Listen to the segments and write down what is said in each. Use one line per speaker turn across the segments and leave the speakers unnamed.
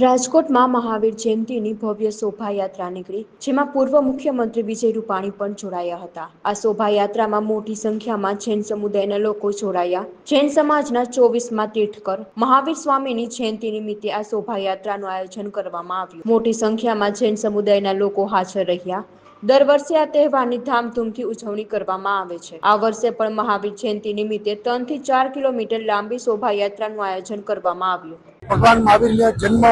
રાજકોટમાં મહાવીર જયંતીની ભવ્ય શોભાયાત્રા નીકળી, જેમાં પૂર્વ મુખ્યમંત્રી વિજય રૂપાણી પણ જોડાયા હતા. આ શોભાયાત્રામાં મોટી સંખ્યામાં જૈન સમુદાયના લોકો જોડાયા. જૈન સમાજના ચોવીસમાં તીર્થકર મહાવીર સ્વામીની જયંતિ નિમિત્તે આ શોભાયાત્રાનું આયોજન કરવામાં આવ્યું. મોટી સંખ્યામાં જૈન સમુદાયના લોકો હાજર રહ્યા. દર વર્ષે આ તહેવારની ધામધૂમથી ઉજવણી કરવામાં આવે છે. આ વર્ષે પણ મહાવીર જયંતિ નિમિત્તે ત્રણથી ચાર કિલોમીટર લાંબી શોભાયાત્રાનું આયોજન કરવામાં આવ્યું.
ભગવાન મહાવીરની જન્મ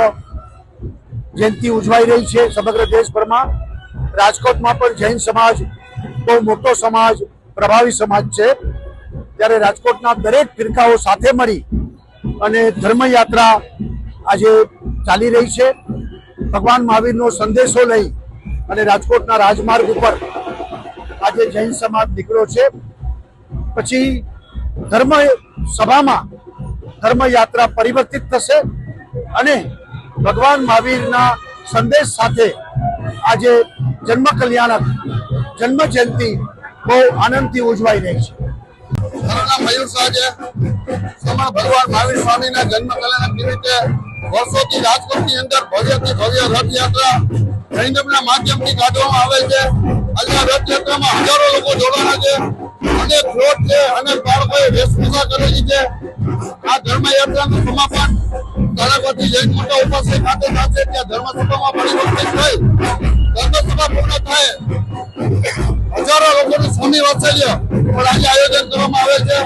જયંતિ ઉજવાઈ રહી છે સમગ્ર દેશભરમાં. રાજકોટમાં પણ જૈન સમાજ બહુ મોટો સમાજ, પ્રભાવી સમાજ છે. ત્યારે રાજકોટના દરેક ફિરકાઓ સાથે મળી અને ધર્મયાત્રા આજે ચાલી રહી છે. ભગવાન મહાવીરનો સંદેશો લઈ અને રાજકોટના રાજમાર્ગ ઉપર આજે જૈન સમાજ નીકળ્યો છે. પછી ધર્મ સભામાં ધર્મયાત્રા પરિવર્તિત થશે અને ભગવાન મહાવીરના સંદેશ સાથે આજે જન્મ કલ્યાણક, જન્મ જયંતિ બહુ આનંદથી ઉજવાઈ રહી છે.
મયુર છે સમા ભગવાન મહાવીર સ્વામીના જન્મ કલ્યાણ નિમિત્તે વર્ષોથી રાજકોટની અંદર ભવ્યથી ભવ્ય રથયાત્રા જૈનમના માધ્યમથી કાઢવામાં આવે છે. આજે રથયાત્રામાં હજારો લોકો જોડાણા છે. અનેક વેશભૂષા કરેલી છે. આ ધર્મયાત્રાનું સમાપન તળાવતી જૈન મોટા ઉપાસય ખાતે થશે. ત્યાં ધર્મસભામાં પરિવર્તિત થઈ ધર્મસભા પૂર્ણ થાય. હજારો લોકોનું સ્વામી વાત્સલ્ય પણ આજે આયોજન કરવામાં આવે છે.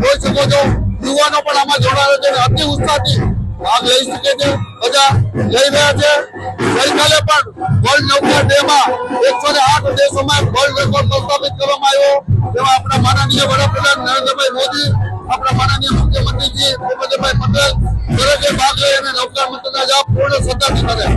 જોઈ શકો છો, યુવાનો પણ આમાં જોડાયો છે અતિ ઉત્સાહથી ભાગ લઈ શકે છે. બધા લઈ રહ્યા છે. વર્લ્ડ નૌકા ડે માં એકસો ને આઠ દેશોમાં વર્લ્ડ રેકોર્ડ પ્રસ્થાપિત કરવામાં આવ્યો. તેમાં આપણા માનનીય વડાપ્રધાન નરેન્દ્રભાઈ મોદી, આપણા માનનીય મુખ્યમંત્રીજી ભૂપેન્દ્રભાઈ પટેલ, દરેકે ભાગ લઈ અને નૌકા મંત્રના જાપ પૂર્ણ શ્રદ્ધાથી કરે